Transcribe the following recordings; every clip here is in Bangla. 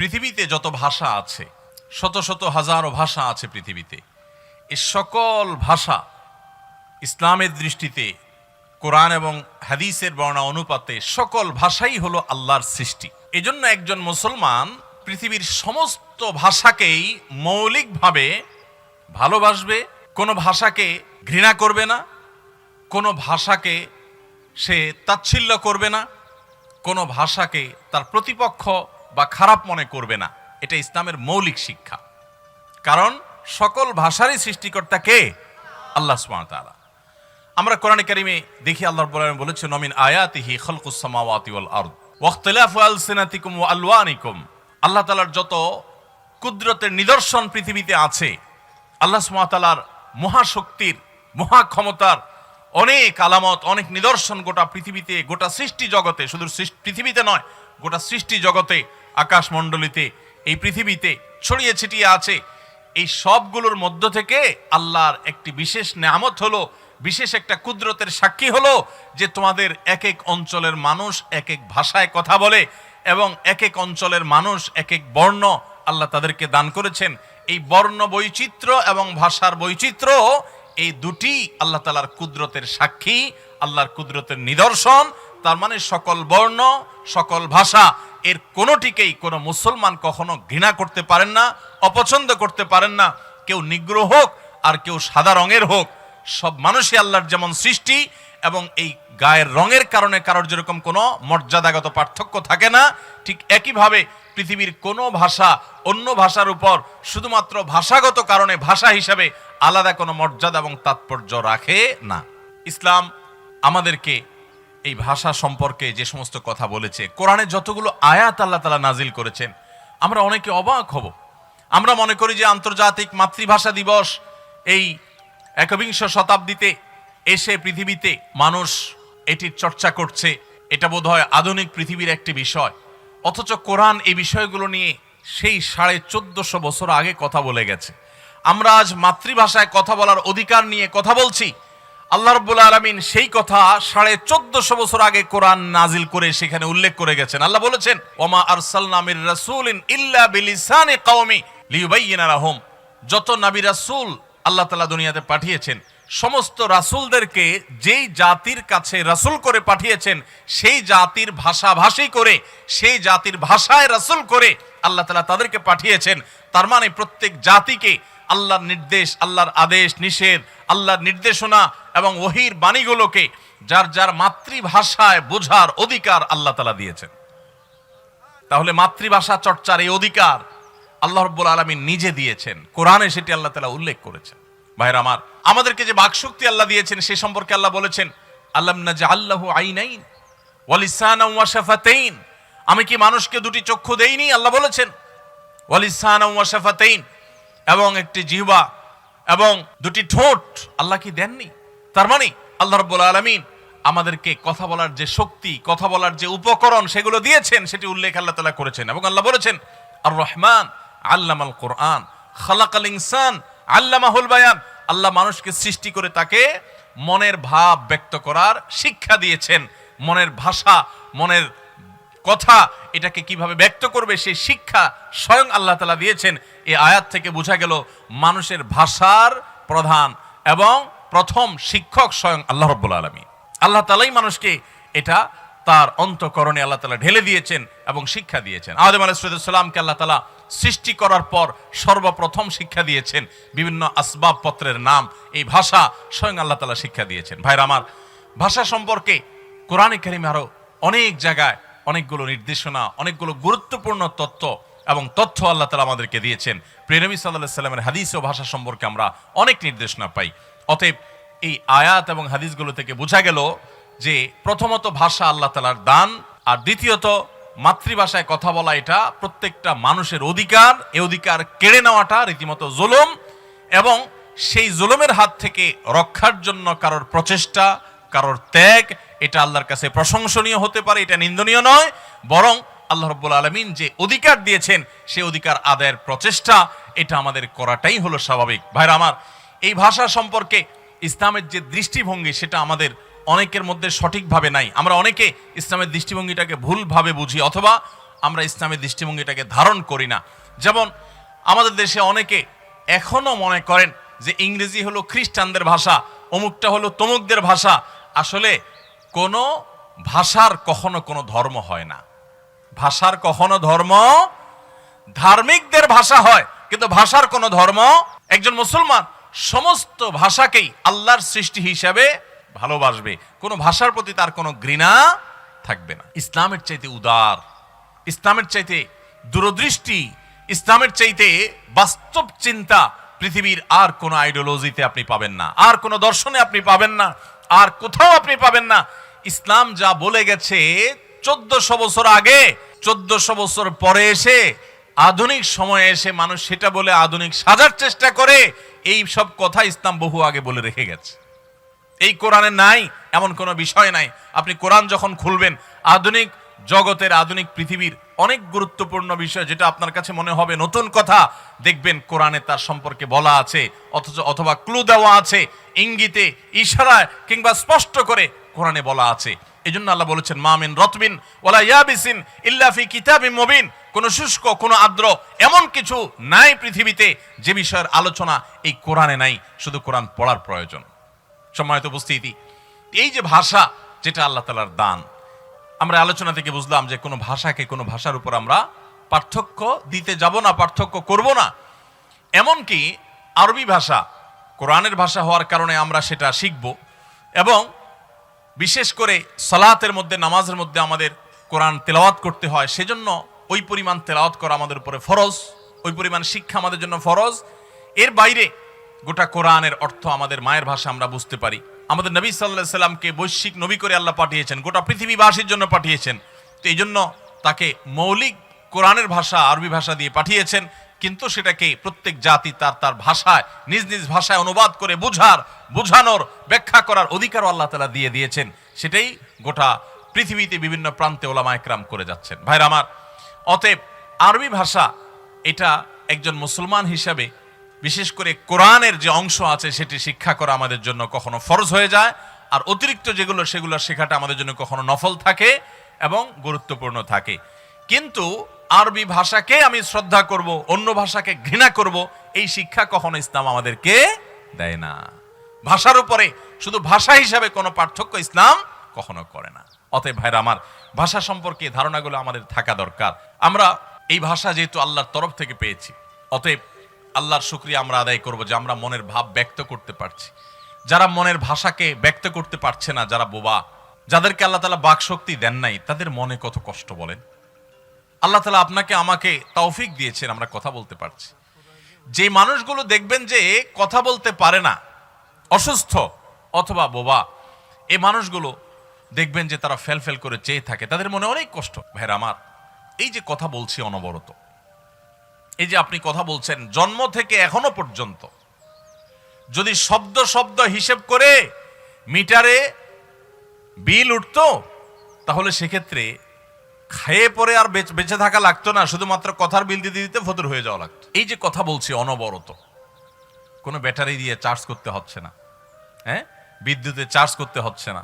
পৃথিবীতে যত ভাষা আছে, শত শত হাজারো ভাষা আছে পৃথিবীতে, এ সকল ভাষা ইসলামের দৃষ্টিতে, কোরআন এবং হাদিসের বর্ণা অনুপাতে সকল ভাষাই হলো আল্লাহর সৃষ্টি। এজন্য একজন মুসলমান পৃথিবীর সমস্ত ভাষাকেই মৌলিকভাবে ভালোবাসবে, কোনো ভাষাকে ঘৃণা করবে না, কোনো ভাষাকে সে তাচ্ছিল্য করবে না, কোনো ভাষাকে তার প্রতিপক্ষ বা খারাপ মনে করবে না। এটা ইসলামের মৌলিক শিক্ষা। কারণ সকল ভাষারই সৃষ্টিকর্তা কে? আল্লাহ তাআলা। আমরা কোরআনে কারিমে দেখি আল্লাহ বলেছে নমিন আয়াতিহি খালকুস সামাওয়াতি ওয়াল আলওয়ানিকুম। আল্লাহ তাআলার যত কুদরতের নিদর্শন পৃথিবীতে আছে, আল্লাহ তাআলার মহাশক্তির, মহাক্ষমতার অনেক আলামত, অনেক নিদর্শন গোটা পৃথিবীতে, গোটা সৃষ্টি জগতে, শুধু পৃথিবীতে নয়, গোটা সৃষ্টি জগতে আকাশমণ্ডলীতে, এই পৃথিবীতে ছড়িয়ে ছিটিয়ে আছে। এই সবগুলোর মধ্য থেকে আল্লাহর একটি বিশেষ নেয়ামত হলো, বিশেষ একটা কুদরতের সাক্ষী হলো যে তোমাদের এক এক অঞ্চলের মানুষ এক এক ভাষায় কথা বলে এবং এক এক অঞ্চলের মানুষ এক এক বর্ণ আল্লাহ তাদেরকে দান করেছেন। এই বর্ণ বৈচিত্র্য এবং ভাষার বৈচিত্র্য, এই দুটি আল্লাহ তালার কুদরতের সাক্ষী, আল্লাহর কুদরতের নিদর্শন, তার মানে সকল বর্ণ, সকল ভাষা। এর কোনোটিকেই কোনো মুসলমান কখনো ঘৃণা করতে পারেন না, অপছন্দ করতে পারেন না। কেউ নিগ্রহ হোক আর কেউ সাদা রঙের হোক, সব মানুষই আল্লাহর যেমন সৃষ্টি এবং এই গায়ের রঙের কারণে কারোর যেরকম কোনো মর্যাদাগত পার্থক্য থাকে না, ঠিক একইভাবে পৃথিবীর কোনো ভাষা অন্য ভাষার উপর শুধুমাত্র ভাষাগত কারণে ভাষা হিসাবে আলাদা কোনো মর্যাদা এবং তাৎপর্য রাখে না। ইসলাম আমাদেরকে এই ভাষা সম্পর্কে যে সমস্ত কথা বলেছে কোরআনে যতগুলো আয়াত আল্লাহ তালা নাজিল করেছেন, আমরা অনেকে অবাক হব। আমরা মনে করি যে আন্তর্জাতিক মাতৃভাষা দিবস এই একবিংশ শতাব্দীতে এসে পৃথিবীতে মানুষ এটির চর্চা করছে। এটা বোধহয় আধুনিক পৃথিবীর একটি বিষয়। অথচ কোরআন এই বিষয়গুলো নিয়ে সেই সাড়ে চোদ্দশো বছর আগে কথা বলে গেছে। আমরা আজ মাতৃভাষায় কথা বলার অধিকার নিয়ে কথা বলছি। আল্লাহ রব্বুল আলমিন সেই কথা সাড়ে চোদ্দশো বছর আগে কোরআন নাজিল করে সেখানে উল্লেখ করে গেছেন। আল্লাহ বলেছেন, ওমা আরসালনামির রাসূলিন ইল্লা বিলিসানি কওমি লিয়ুবাইয়িনা লাহুম। যত নবী রাসূল আল্লাহ তাআলা দুনিয়াতে পাঠিয়েছেন, সমস্ত রাসূলদেরকে যেই জাতির কাছে রাসূল করে পাঠিয়েছেন, সেই জাতির ভাষাভাষী করে, সেই জাতির ভাষায় রাসূল করে আল্লাহ তাআলা তাদেরকে পাঠিয়েছেন। তার মানে প্রত্যেক জাতিকে আল্লাহর নির্দেশ, আল্লাহর আদেশ, নিষেধ, আল্লাহর নির্দেশনা এবং ওহির বাণীগুলোকে যার যার মাতৃভাষায় বোঝার অধিকার আল্লাহ তালা দিয়েছেন। তাহলে মাতৃভাষা চর্চার এই অধিকার আল্লাহ রব্বুল আলমী নিজে দিয়েছেন। কোরআনে সেটি আল্লাহ তালা উল্লেখ করেছেন। ভাইর আমার, আমাদেরকে যে বাকশক্তি আল্লাহ দিয়েছেন, সে সম্পর্কে আল্লাহ বলেছেন আল্লাহ যে আল্লাহ আইনাইন ওয়ালিসান ওয়াশাফাতাইন আমি কি মানুষকে দুটি চক্ষু দেইনি? আল্লাহ বলেছেন ওয়ালিসান ওয়াশাফাতাইন এবং একটি জিহ্বা এবং দুটি ঠোঁট আল্লাহ কি দেননি? তার মানে আল্লাহ রব্বুল আলমিন আমাদেরকে কথা বলার যে শক্তি, কথা বলার যে উপকরণ সেগুলো দিয়েছেন, সেটি উল্লেখ আল্লাহ তালা করেছেন এবং আল্লাহ বলেছেন আর রহমান আল্লামাল কোরআন, খালাকাল ইনসান আল্লামাহুল বায়ান। আল্লাহ মানুষকে সৃষ্টি করে তাকে মনের ভাব ব্যক্ত করার শিক্ষা দিয়েছেন। মনের ভাষা, মনের কথা এটাকে কীভাবে ব্যক্ত করবে সেই শিক্ষা স্বয়ং আল্লাহ তালা দিয়েছেন। এই আয়াত থেকে বোঝা গেল মানুষের ভাষার প্রধান এবং প্রথম শিক্ষক স্বয়ং আল্লাহ রব্বুল আলমী আল্লাহ তালাই মানুষকে এটা তার অন্তকরণে আল্লাহ তালা ঢেলে দিয়েছেন এবং শিক্ষা দিয়েছেন। আদম আলাইসালামকে আল্লাহ তালা সৃষ্টি করার পর সর্বপ্রথম শিক্ষা দিয়েছেন। বিভিন্ন আসবাবপত্রের নাম, এই ভাষা স্বয়ং আল্লাহ তালা শিক্ষা দিয়েছেন। ভাইরা আমার, ভাষা সম্পর্কে কোরআনে কারিমে আরও অনেক জায়গায় অনেকগুলো নির্দেশনা, অনেকগুলো গুরুত্বপূর্ণ তত্ত্ব এবং তথ্য আল্লাহ তালা আমাদেরকে দিয়েছেন। প্রেনবী সাল্লাহ সাল্লামের হাদিস ও ভাষা সম্পর্কে আমরা অনেক নির্দেশনা পাই। অতএব এই আয়াত এবং হাদিসগুলো থেকে বোঝা গেল যে প্রথমত ভাষা আল্লাহ তালার দান, আর দ্বিতীয়ত মাতৃভাষায় কথা বলা এটা প্রত্যেকটা মানুষের অধিকার, এ অধিকার কেড়ে নেওয়াটা রীতিমতো জুলুম এবং সেই জুলুমের হাত থেকে রক্ষার জন্য কারোর প্রচেষ্টা, কারোর ত্যাগ, এটা আল্লাহর কাছে প্রশংসনীয় হতে পারে, এটা নিন্দনীয় নয়, বরং আল্লাহ রব্বুল আলমিন যে অধিকার দিয়েছেন, সে অধিকার আদায়ের প্রচেষ্টা, এটা আমাদের করাটাই হলো স্বাভাবিক। ভাইরা আমার, এই ভাষা সম্পর্কে ইসলামের যে দৃষ্টিভঙ্গি, সেটা আমাদের অনেকের মধ্যে সঠিকভাবে নাই। আমরা অনেকে ইসলামের দৃষ্টিভঙ্গিটাকে ভুলভাবে বুঝি, অথবা আমরা ইসলামের দৃষ্টিভঙ্গিটাকে ধারণ করি না। যেমন, আমাদের দেশে অনেকে এখনও মনে করেন যে ইংরেজি হলো খ্রিস্টানদের ভাষা, অমুকটা হলো তমুকদের ভাষা। আসলে কোনো ভাষার কখনো কোনো ধর্ম হয় না। ভাষার কখনো ধর্ম ধার্মিকদের ভাষা হয়, কিন্তু ভাষার কোনো ধর্ম একজন মুসলমান সমস্ত ভাষাকেই আল্লাহর সৃষ্টি হিসাবে ভালোবাসবে। কোনো ভাষার প্রতি তার কোনো ঘৃণা থাকবে না। ইসলামের চাইতে উদার, ইসলামের চাইতে দূরদৃষ্টি, ইসলামের চাইতে বাস্তব চিন্তা পৃথিবীর আর কোনো আইডিওলজিতে আপনি পাবেন না, আর কোনো দর্শনে আপনি পাবেন না, আর কোথাও আপনি পাবেন না। ইসলাম যা বলে গেছে চোদ্দশো বছর আগে, চোদ্দশো বছর পরে এসে, আধুনিক সময়ে এসে মানুষ সেটা বলে আধুনিক সাজার চেষ্টা করে, এই সব কথা ইসলাম বহু আগে বলে রেখে গেছে। এই কোরআনে নাই, এমন কোনো বিষয় নাই। আপনি কোরআন যখন খুলবেন, আধুনিক জগতের আধুনিক পৃথিবীর অনেক গুরুত্বপূর্ণ বিষয় যেটা আপনার কাছে মনে হবে নতুন কথা, দেখবেন কোরআনে তার সম্পর্কে বলা আছে, অথচ অথবা ক্লু দেওয়া আছে, ইঙ্গিতে, ইশারায় কিংবা স্পষ্ট করে কোরআনে বলা আছে। এই জন্য আল্লাহ বলেছেন মামিন রতবিন ওলা ইয়াবিসিন ইল্লা ফি কিতাবিন মুবিন। কোন শুষ্ক, কোন আর্দ্র এমন কিছু নাই পৃথিবীতে যে বিষয়ের আলোচনা এই কোরআনে নাই, শুধু কোরআন পড়ার প্রয়োজন। সম্মানিত উপস্থিতি, এই যে ভাষা যেটা আল্লাহ তালার দান, আমরা আলোচনা থেকে বুঝলাম যে কোনো ভাষাকে কোনো ভাষার উপর আমরা পার্থক্য দিতে যাব না, পার্থক্য করব না। এমনকি আরবি ভাষা, কোরআনের ভাষা হওয়ার কারণে আমরা সেটা শিখব এবং বিশেষ করে সালাতের মধ্যে, নামাজের মধ্যে আমাদের কোরআন তেলাওয়াত করতে হয়। সেজন্য ওই পরিমাণ তেলাওয়াত করা আমাদের উপরে ফরজ, ওই পরিমাণ শিক্ষা আমাদের জন্য ফরজ। এর বাইরে গোটা কোরআনের অর্থ আমাদের মায়ের ভাষা আমরা বুঝতে পারি। আমাদের নবী সাল্লাহ সাল্লামকে বৈশ্বিক নবী করে আল্লাহ পাঠিয়েছেন, গোটা পৃথিবীবাসীর জন্য পাঠিয়েছেন। তো এই জন্য তাকে মৌলিক কোরআনের ভাষা, আরবি ভাষা দিয়ে পাঠিয়েছেন। কিন্তু সেটাকে প্রত্যেক জাতি তার তার ভাষায়, নিজ নিজ ভাষায় অনুবাদ করে বুঝার, বুঝানোর, ব্যাখ্যা করার অধিকারও আল্লাহ তালা দিয়ে দিয়েছেন। সেটাই গোটা পৃথিবীতে বিভিন্ন প্রান্তে ওলামা একরাম করে যাচ্ছেন। ভাইরা আমার, অতএব আরবি ভাষা এটা একজন মুসলমান হিসাবে বিশেষ করে কোরআনের যে অংশ আছে সেটি শিক্ষা করা আমাদের জন্য কখনো ফরজ হয়ে যায়, আর অতিরিক্ত যেগুলো, সেগুলো শেখাটা আমাদের জন্য কখনো নফল থাকে এবং গুরুত্বপূর্ণ থাকে। কিন্তু আরবি ভাষাকে আমি শ্রদ্ধা করব, অন্য ভাষাকে ঘৃণা করব, এই শিক্ষা কখনো ইসলাম আমাদেরকে দেয় না। ভাষার উপরে শুধু ভাষা হিসাবে কোনো পার্থক্য ইসলাম কখনো করে না। অতএব ভাইরা, আমার ভাষা সম্পর্কে ধারণাগুলো আমাদের থাকা দরকার। আমরা এই ভাষা যেহেতু আল্লাহর তরফ থেকে পেয়েছি, অতএব আল্লাহর শুক্রিয়া আমরা আদায় করব যে আমরা মনের ভাব ব্যক্ত করতে পারছি। যারা মনের ভাষাকে ব্যক্ত করতে পারছে না, যারা বোবা, যাদেরকে আল্লাহ তালা বাক শক্তি দেন নাই, তাদের মনে কত কষ্ট বলেন? আল্লাহ তালা আপনাকে, আমাকে তৌফিক দিয়েছেন, আমরা কথা বলতে পারছি। যে মানুষগুলো দেখবেন যে কথা বলতে পারে না, অসুস্থ অথবা বোবা এই মানুষগুলো দেখবেন যে তারা ফেল ফেল করে চেয়ে থাকে। তাদের মনে অনেক কষ্ট। ভাইরা আমার, এই যে কথা বলছি অনবরত, এই যে আপনি কথা বলছেন জন্ম থেকে এখনও পর্যন্ত, যদি শব্দ শব্দ হিসেব করে মিটারে বিল উঠতো, তাহলে সেক্ষেত্রে খেয়ে পরে আর বেঁচে থাকা লাগতো না, শুধুমাত্র কথার বিল দিতে দিতে ফতুর হয়ে যাওয়া লাগতো। এই যে কথা বলছি, অনবরত। কোনো ব্যাটারি দিয়ে চার্জ করতে হচ্ছে না। হ্যাঁ? বিদ্যুতে চার্জ করতে হচ্ছে না।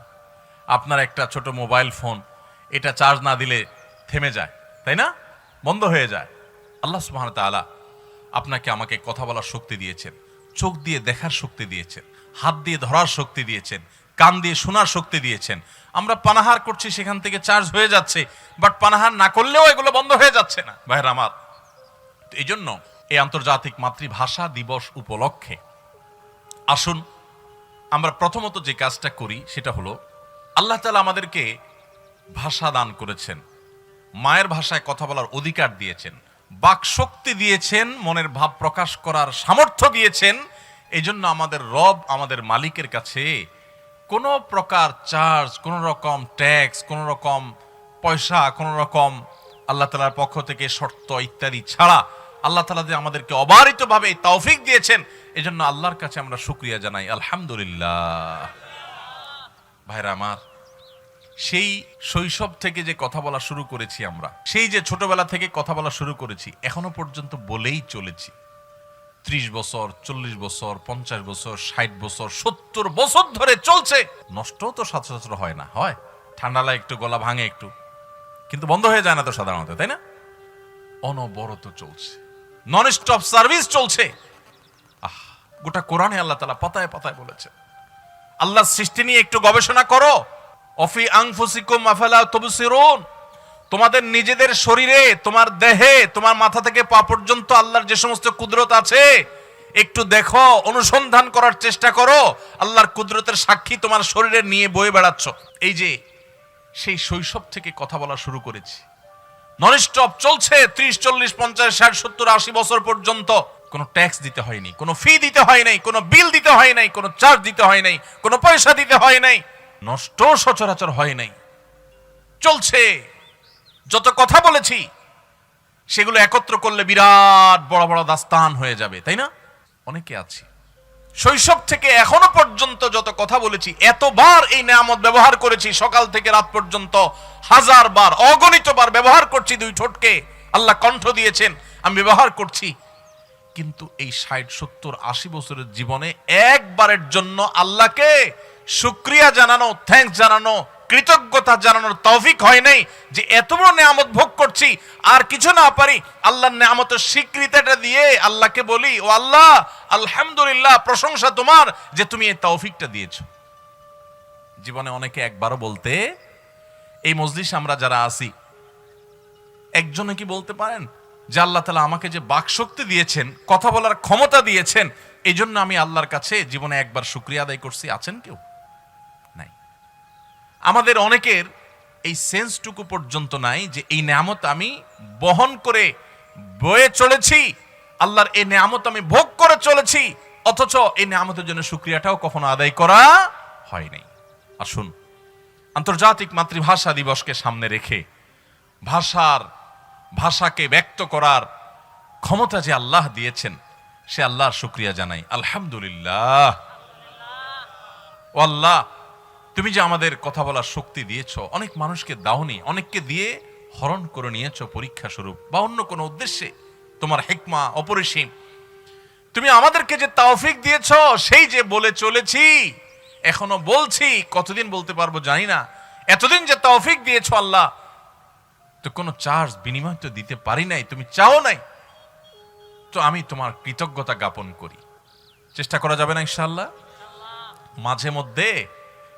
আপনার একটা ছোট মোবাইল ফোন, এটা চার্জ না দিলে থেমে যায়, তাই না? বন্ধ হয়ে যায়। আল্লাহ সুবহান তাআলা আপনাকে আমাকে কথা বলার শক্তি দিয়েছেন, চোখ দিয়ে দেখার শক্তি দিয়েছেন, হাত দিয়ে ধরার শক্তি দিয়েছেন কান দিয়ে শোনার শক্তি দিয়েছেন। আমরা পানাহার করছি, সেখান থেকে চার্জ হয়ে যাচ্ছে বাট পানাহার না করলেও এগুলো বন্ধ হয়ে যাচ্ছে না। ভাইয়ের আমার এই জন্য এই আন্তর্জাতিক মাতৃভাষা দিবস উপলক্ষে আসুন, আমরা প্রথমত যে কাজটা করি, সেটা হলো আল্লাহ তালা আমাদেরকে ভাষা দান করেছেন, মায়ের ভাষায় কথা বলার অধিকার দিয়েছেন বাক শক্তি দিয়েছেন, মনের ভাব প্রকাশ করার সামর্থ্য দিয়েছেন এই জন্য আমাদের রব আমাদের মালিকের কাছে কোনো প্রকার চার্জ কোনো রকম ট্যাক্স কোনো রকম পয়সা, কোনো রকম আল্লাহ তালার পক্ষ থেকে শর্ত ইত্যাদি ছাড়া আল্লাহ তালা যে আমাদেরকে অবারিতভাবে এই তৌফিক দিয়েছেন, এজন্য আল্লাহর কাছে আমরা শুক্রিয়া জানাই। আলহামদুলিল্লাহ। ভাইরা আমার, সেই শৈশব থেকে যে কথা বলা শুরু করেছি আমরা, সেই যে ছোটবেলা থেকে কথা বলা শুরু করেছি, এখনও পর্যন্ত বলেই চলেছি। ত্রিশ বছর, চল্লিশ বছর, পঞ্চাশ বছর, ষাট বছর, সত্তর বছর ধরে চলছে। নষ্ট তো সচরাচর হয় না, হয়। ঠান্ডা লাগে একটু, গলা ভাঙে একটু। কিন্তু বন্ধ হয়ে যায় না তো সাধারণত, তাই না? অনবরত চলছে। নন স্টপ সার্ভিস চলছে। আহ, গোটা কোরআনে আল্লাহ তালা পাতায় পাতায় বলেছে আল্লাহ সৃষ্টি নিয়ে একটু গবেষণা করো। অফি আংফুসিকুম আফালা তবসিরুন। তোমাদের নিজেদের শরীরে, তোমার দেহে, তোমার মাথা থেকে পা পর্যন্ত আল্লাহর যে সমস্ত কুদরত আছে, একটু দেখো, অনুসন্ধান করার চেষ্টা করো, আল্লাহর কুদরতের সাক্ষী তোমার শরীরে নিয়ে বয়ে বেড়াচ্ছ। এই যে, সেই শৈশব থেকে কথা বলা শুরু করেছি। ননস্টপ চলছে, ত্রিশ, চল্লিশ, পঞ্চাশ, ষাট, সত্তর, আশি বছর পর্যন্ত। কোনো ট্যাক্স দিতে হয়নি, কোনো ফি দিতে হয় নাই, কোনো বিল দিতে হয় নাই, কোনো চার্জ দিতে হয় নাই, কোনো পয়সা দিতে হয় নাই। নষ্ট সচরাচর হয় নাই। চলছে। যত কথা বলেছি, সেগুলো একত্র করলে বিরাট বড় বড় দাস্তান হয়ে যাবে, তাই না? অনেকে আছে। শৈশব থেকে এখনও পর্যন্ত যত কথা বলেছি, এতবার এই নামত ব্যবহার করেছি, সকাল থেকে রাত পর্যন্ত হাজার বার, অগণিত বার ব্যবহার করছি দুই ঠোঁটকে। আল্লাহ কণ্ঠ দিয়েছেন, আমি ব্যবহার করছি। কিন্তু এই ষাট, সত্তর, আশি বছরের জীবনে একবারের জন্য আল্লাহকে শুক্রিয়া জানানো থ্যাঙ্কস জানানো কৃতজ্ঞতা জানানোর তৌফিক হয় নাই যে এত বড় নিয়ামত ভোগ করছি, আর কিছু না পারি, আল্লাহর নিয়ামতের স্বীকৃতিটা দিয়ে আল্লাহকে বলি, ও আল্লাহ, আলহামদুলিল্লাহ, প্রশংসা তোমার যে তুমি এই তৌফিকটা দিয়েছ। জীবনে অনেকে একবারও বলতে, এই মজলিস আমরা যারা আছি, একজনে কি বলতে পারেন যে আল্লাহ তালা আমাকে যে বাকশক্তি দিয়েছেন, কথা বলার ক্ষমতা দিয়েছেন এই জন্য আমি আল্লাহর কাছে জীবনে একবার শুক্রিয়া আদায় করছি? আছেন কেউ? আমাদের অনেকের এই সেন্সটুকু পর্যন্ত নাই যে এই নিয়ামত আমি বহন করে বয়ে চলেছি, আল্লাহর এই নিয়ামত আমি ভোগ করে চলেছি, অথচ এই নিয়ামতের জন্য শুক্রিয়াটাও কখনো আদায় করা হয় নাই। আসুন, আন্তর্জাতিক মাতৃভাষা দিবসকে সামনে রেখে ভাষার, ভাষাকে ব্যক্ত করার ক্ষমতা যে আল্লাহ দিয়েছেন, সে আল্লাহর শুক্রিয়া জানাই। আলহামদুলিল্লাহ। ও আল্লাহ তুমি যে আমাদের কথা বলার শক্তি দিয়েছ, অনেক মানুষকে দাওনি, অনেককে দিয়ে হরণ করে নিয়েছ পরীক্ষা স্বরূপ, বা অন্য কোনো উদ্দেশ্যে, তোমার হেকমা অপরিসীম। তুমি আমাদেরকে যে তাওফিক দিয়েছ, সেই যে বলে চলেছি, এখনও বলছি, কতদিন বলতে পারব জানি না। এতদিন যে তৌফিক দিয়েছ আল্লাহ, তো কোনো চার্জ, বিনিময় তো দিতে পারি নাই, তুমি চাও নাই। তো আমি তোমার কৃতজ্ঞতা জ্ঞাপন করি। চেষ্টা করা যাবে না ইনশাআল্লাহ? মাঝে মধ্যে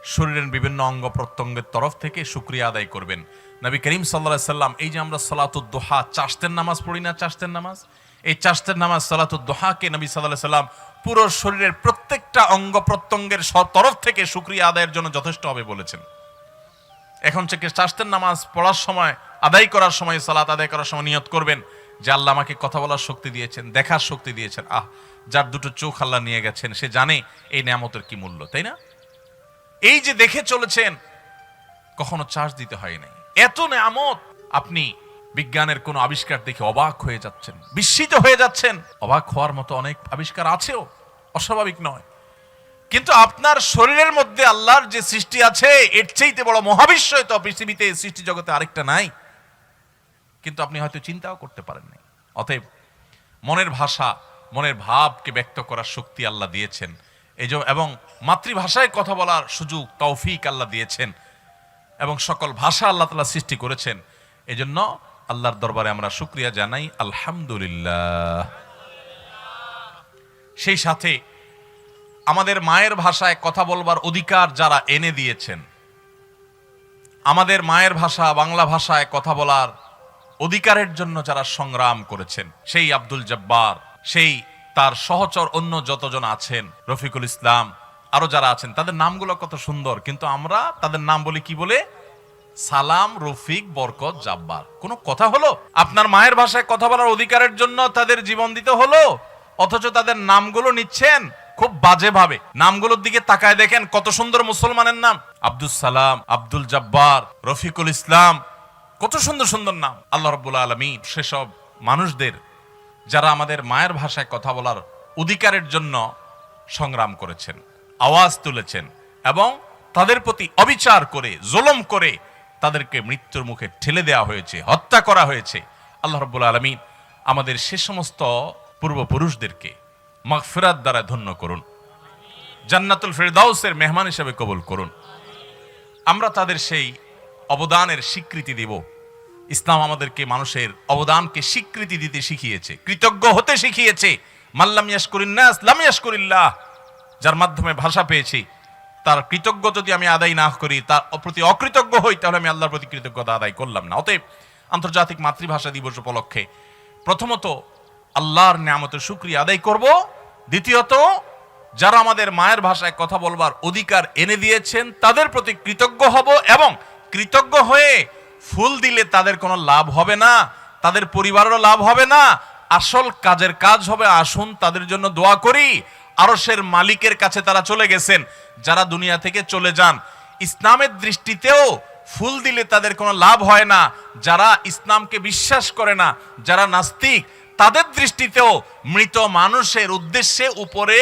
শরীরের বিভিন্ন অঙ্গ প্রত্যঙ্গের তরফ থেকে শুক্রিয়া আদায় করবেন। নবী করিম সাল্লাহ সাল্লাম এই যে আমরা সালাতুদ্দোহা চাষতের নামাজ পড়ি না চাষতের নামাজ? এই চাষতের নামাজ সালাতুদ্দোহাকে নবী সাল্লাহ সাল্লাম পুরো শরীরের প্রত্যেকটা অঙ্গ প্রত্যঙ্গের তরফ থেকে শুক্রিয়া আদায়ের জন্য যথেষ্ট হবে বলেছেন। এখন থেকে চাষতের নামাজ পড়ার সময়, আদায় করার সময়, সালাত আদায় করার সময় নিয়ত করবেন যে আল্লাহ আমাকে কথা বলার শক্তি দিয়েছেন, দেখার শক্তি দিয়েছেন। আহ, যার দুটো চোখ আল্লাহ নিয়ে গেছেন, সে জানে এই নিয়ামতের কি মূল্য, তাই না? এই যে দেখে চলেছেন, কখনো চার্জ দিতে হয় নাই। এত নিয়ামত, আপনি বিজ্ঞানের কোনো আবিষ্কার দেখে অবাক হয়ে যাচ্ছেন, বিস্মিত হয়ে যাচ্ছেন। অবাক হওয়ার মতো অনেক আবিষ্কার আছেও, অস্বাভাবিক নয়। কিন্তু আপনার শরীরের মধ্যে আল্লাহর যে সৃষ্টি আছে, এর চাইতে বড় মহাবিশ্বয় তো পৃথিবীতে সৃষ্টি জগতে আরেকটা নাই। কিন্তু আপনি হয়তো চিন্তাও করতে পারেন নাই। অতএব মনের ভাষা, মনের ভাবকে ব্যক্ত করার শক্তি আল্লাহ দিয়েছেন। এই এবং মাতৃভাষায় কথা বলার সুযোগ তৌফিক আল্লাহ দিয়েছেন এবং সকল ভাষা আল্লাহ তালা সৃষ্টি করেছেন। এজন্য আল্লাহর দরবারে আমরা শুক্রিয়া জানাই। আলহামদুলিল্লাহ। সেই সাথে আমাদের মায়ের ভাষায় কথা বলবার অধিকার যারা এনে দিয়েছেন, আমাদের মায়ের ভাষা, বাংলা ভাষায় কথা বলার অধিকারের জন্য যারা সংগ্রাম করেছেন, সেই আব্দুল জব্বার, সেই তার সহচর অন্য যতজন আছেন, রফিকুল ইসলাম, আরও যারা আছেন, তাদের নামগুলো কত সুন্দর, কিন্তু আমরা তাদের নাম বলি কি বলে? সালাম, রফিক, বরকত, জাব্বার। কোনো কথা হলো? আপনার মায়ের ভাষায় কথা বলার অধিকারের জন্য তাদের জীবন দিতে হলো? অথচ তাদের নামগুলো নিচ্ছেন খুব বাজে ভাবে নামগুলোর দিকে তাকায় দেখেন কত সুন্দর মুসলমানের নাম। আব্দুল সালাম, আব্দুল জব্বার, রফিকুল ইসলাম, কত সুন্দর সুন্দর নাম। আল্লাহ রব্বুল আলমী সেসব মানুষদের যারা আমাদের মায়ের ভাষায় কথা বলার অধিকারের জন্য সংগ্রাম করেছেন, আওয়াজ তুলেছেন এবং তাদের প্রতি অবিচার করে, জুলম করে তাদেরকে মৃত্যুর মুখে ঠেলে দেওয়া হয়েছে, হত্যা করা হয়েছে। আল্লাহ রব্বুল আলমিন আমাদের সে সমস্ত পূর্বপুরুষদেরকে মাগফিরাত দ্বারা ধন্য করুন। জান্নাতুল ফেরদাউসের মেহমান হিসেবে কবুল করুন। আমরা তাদের সেই অবদানের স্বীকৃতি দিব। ইসলাম আমাদেরকে মানুষের অবদানকে স্বীকৃতি দিতে শিখিয়েছে, কৃতজ্ঞ হতে শিখিয়েছে। মাল্লাম ইয়াসকরিন্নাস লাম ইয়াসকরিল্লাহ যার মাধ্যমে ভাষা পেয়েছি, তার কৃতজ্ঞ যদি আমি আদায় না করি, তার প্রতি অকৃতজ্ঞ হই, তাহলে আমি আল্লাহর প্রতি কৃতজ্ঞতা আদায় করলাম না। অতএব আন্তর্জাতিক মাতৃভাষা দিবস উপলক্ষে প্রথমত আল্লাহর নিয়ামতের শুক্রিয়া আদায় করব। দ্বিতীয়ত, যারা আমাদের মায়ের ভাষায় কথা বলবার অধিকার এনে দিয়েছেন, তাদের প্রতি কৃতজ্ঞ হব এবং কৃতজ্ঞ হয়ে ফুল দিলে তাদের কোনো লাভ হবে না, তাদের পরিবারেরও লাভ হবে না। আসল কাজের কাজ হবে, আসুন তাদের জন্য দোয়া করি। আরসের মালিকের কাছে তারা চলে গেছেন, যারা দুনিয়া থেকে চলে যান। ইসলামের দৃষ্টিতেও ফুল দিলে তাদের কোনো লাভ হয় না, যারা ইসলামকে বিশ্বাস করে না, যারা নাস্তিক, তাদের দৃষ্টিতেও মৃত মানুষের উদ্দেশ্যে উপরে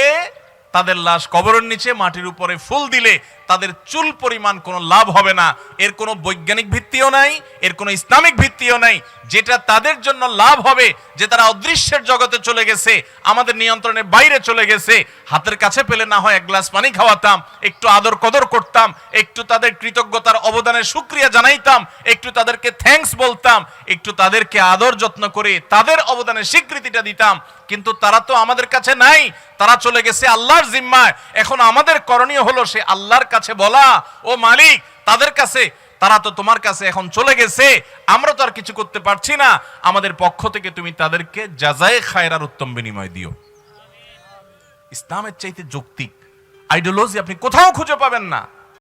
তাদের লাশ কবরের নিচে মাটির উপরে ফুল দিলে তাদের চুল পরিমাণ কোনো লাভ হবে না। এর কোনো বৈজ্ঞানিক ভিত্তিও নাই, এর কোনো ইসলামিক ভিত্তিও নাই। যেটা তাদের জন্য লাভ হবে, যে তারা অদৃশ্যের জগতে চলে গেছে, আমাদের নিয়ন্ত্রণের বাইরে চলে গেছে। হাতের কাছে পেলে না হয় এক গ্লাস পানি খাওয়াতাম, একটু আদর কদর করতাম, একটু তাদের কৃতজ্ঞতার অবদানের সুক্রিয়া জানাইতাম, একটু তাদেরকে থ্যাঙ্কস বলতাম, একটু তাদেরকে আদর যত্ন করে তাদের অবদানের স্বীকৃতিটা দিতাম। কিন্তু তারা তো আমাদের কাছে নাই, তারা চলে গেছে আল্লাহর জিম্মায়। এখন আমাদের করণীয় হলো সে আল্লাহর কাছে বলা, ও মালিক, তাদের কাছে, তারা তো তোমার কাছে এখন চলে গেছে, আমরা তো আর কিছু করতে পারছি না, আমাদের পক্ষ থেকে তুমি তাদেরকে যাজায় খায়রার উত্তম বিনিময় দিও। ইসলামের চাইতে যৌক্তিক। আইডিওলজি আপনি কোথাও খুঁজে পাবেন না।